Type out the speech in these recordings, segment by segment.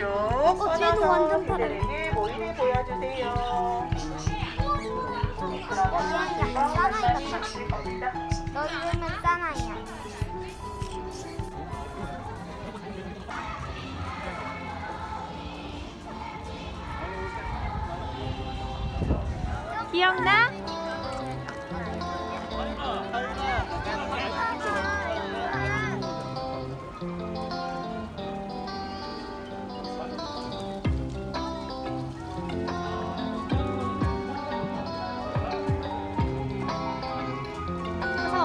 쭉 뻗어서 완전 파래. 그들에게 모이를 보여주세요. 그러면 겁니다. 너 이름은 사나이야. 기억나?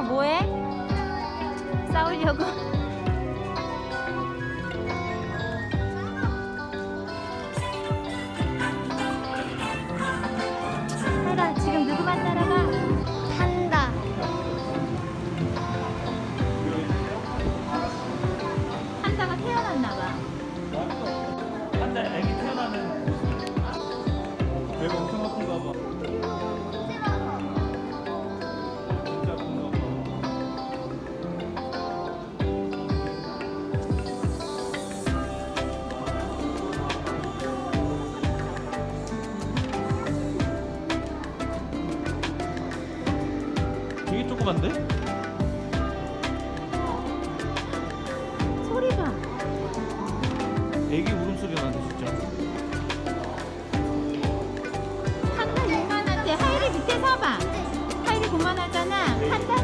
뭐해? 싸우려고? 되게 조그만데? 소리 봐. 애기 울음소리가 나는데 진짜. 한다 이만한데 하이리 밑에 서봐. 하이리 그만하잖아. 한다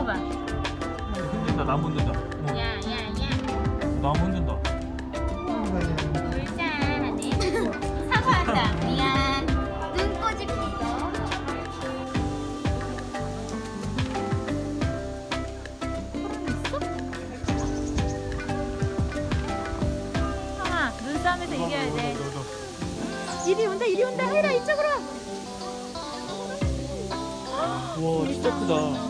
쟤 노는 거 봐. 흔든다, 나무 흔든다. 어, 야, 야, 야. 나무 흔든다. 놀자. 하네. 사과한다. 미안. 눈 꼬집히죠. 형아, 눈싸움에서 이겨야 돼. 이리 온다, 이리 온다. 하이라, 이쪽으로. 우와, 진짜 크다.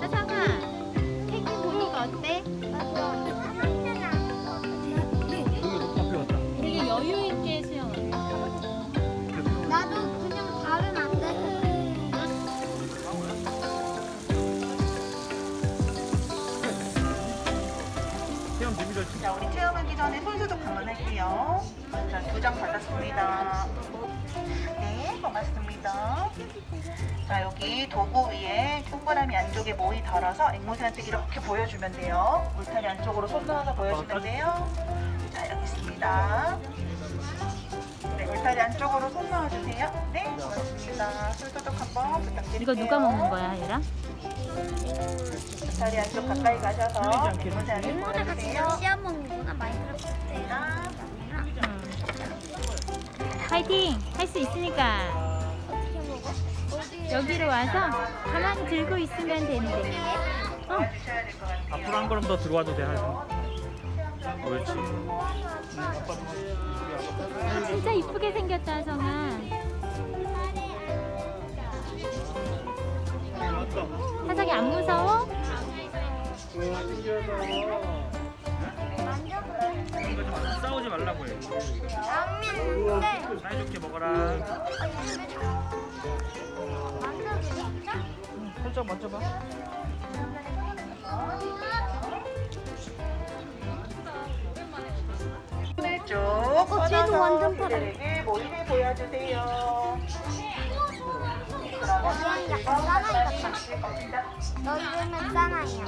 하상아, 태기 보니까 어때? 여기 할게요. 자, 두 장 받았습니다. 네, 고맙습니다. 자, 여기 도구 위에 동그라미 안쪽에 모이 덜어서 앵무새한테 이렇게 보여주면 돼요. 울타리 안쪽으로 손 넣어서 보여주면 돼요. 자, 여기 있습니다. 네, 울타리 안쪽으로 손 넣어주세요. 네, 고맙습니다. 손소독 한번 부탁드릴게요. 이거 누가 먹는 거야, 하이라? 울타리 안쪽 가까이 가셔서 앵무새한테 보여주세요. 씨앗 먹는 파이팅! 할 수 있으니까. 어떻게 먹어? 어디? 여기로 와서 가만히 들고 있으면 되는데. 같아요. 앞으로 한 걸음 더 들어와도 돼, 하여튼. 옳지. 진짜 이쁘게 생겼다, 하성아. 하성이 안 무서워? 우와 신기하다. 이거 좀 안- 싸우지 말라고 해. 라면인데 사이좋게 먹어라. 살짝 만져봐. 쭉 어, 쟤도 완전 뻗어서 그들에게 모이를 보여주세요. 너 이름은 사나이야.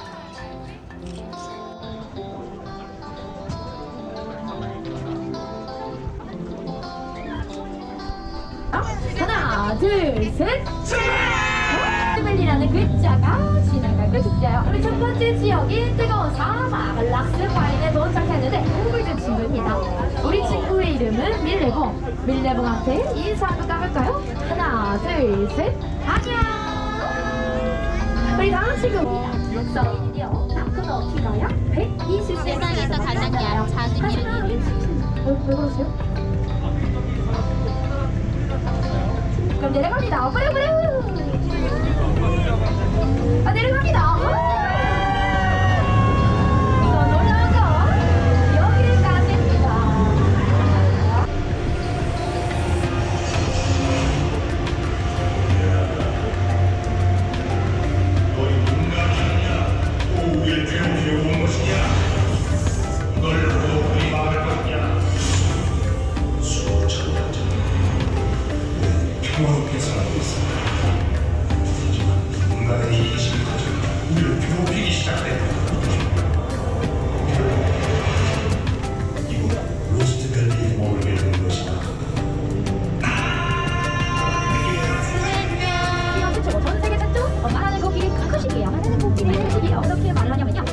하나, 둘, 셋. 패밀리라는 글자가 지나가고 있어요. 우리 첫 번째 지역이 뜨거운 사막 락스파인에 도착했는데 동물들 친구입니다. 우리 친구의 이름은 밀레봉. 밀레봉한테 인사 한번 까볼까요? 하나, 둘, 셋. 안녕. 우리 다음 친구입니다. 서인이요. 나크너 키가요? 120cm. 세상에서 가장 얇- 작은 하지만 우리 친구, 어, 왜 그러세요? 그럼 내려갑니다. 뿌려뿌려. 아 내려갑니다. 평화롭게 살아가고 있습니다. 인간의 이기심이 터져 우리를 괴롭히기 시작했다.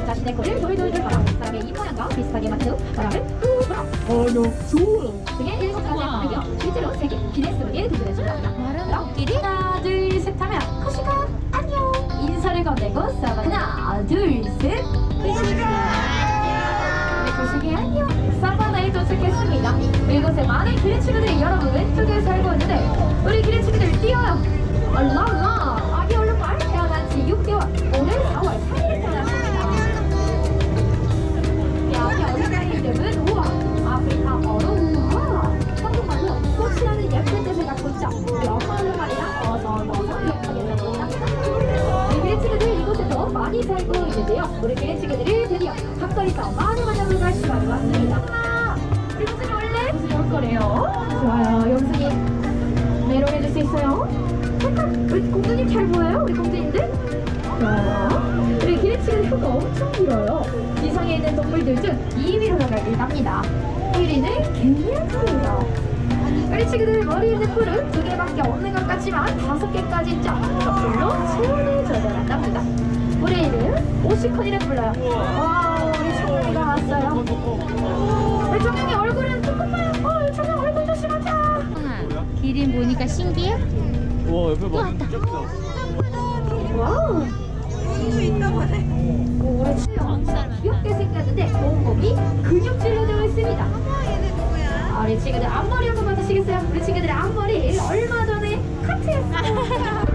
자신의 코를 돌돌돌 걸어 사람의 입 모양과 비슷하게 후 바람을 후 불어. 어너 좋아 건네고 싸봐 하나 둘셋. 코시가 네 코시기 안녕 사바나에 도착했습니다. 이곳에 많은 기린 친구들이 여러분 왼쪽에 살고 있는데 우리 기린 친구들 뛰어요. 얼라라 잠깐 우리 공주님 잘 보여요? 우리 공주님들? 좋아요 우리 기린 친구들 혀가 엄청 길어요. 지상에 있는 동물들 중 2위로 나가길 합니다. 1위는 개미한입니다. 우리 친구들 머리에 있는 뿔은 두 개밖에 없는 것 같지만 다섯 개까지 있죠 저풀로 체온을 조절한답니다. 우리 이름 오시콘이라 불러요. 와 우리 청룡이가 왔어요. 우리 청룡이 얼굴은 조금만 어 청룡 얼굴 조심하자. 기린 보니까 신기해? 우와 옆에 봐. 와우. 오, 우리 수영 귀엽게 생겼는데 온몸이 근육질로 되어 있습니다. 아, 우리 친구들 앞머리 한번 봐주시겠어요? 우리 친구들 앞머리 얼마 전에 카트했어요.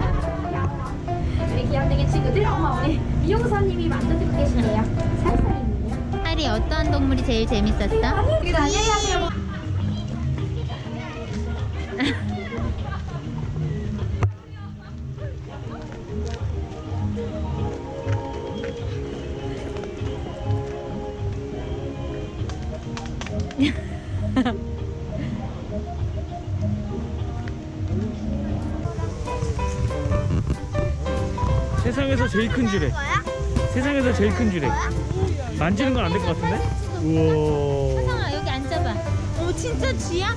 우리 귀염둥이 친구들 엄마 우리 미용사님이 만져주고 계시네요. 살살이네요. 하리 어떤 동물이 제일 재밌었어? 친구들 안녕히 가세요 세상에서 제일 큰 쥐래. 세상에서 제일 큰 쥐래. 만지는 건 안 될 것 같은데? 우와. 형아, 여기 앉아봐. 어, 진짜 쥐야?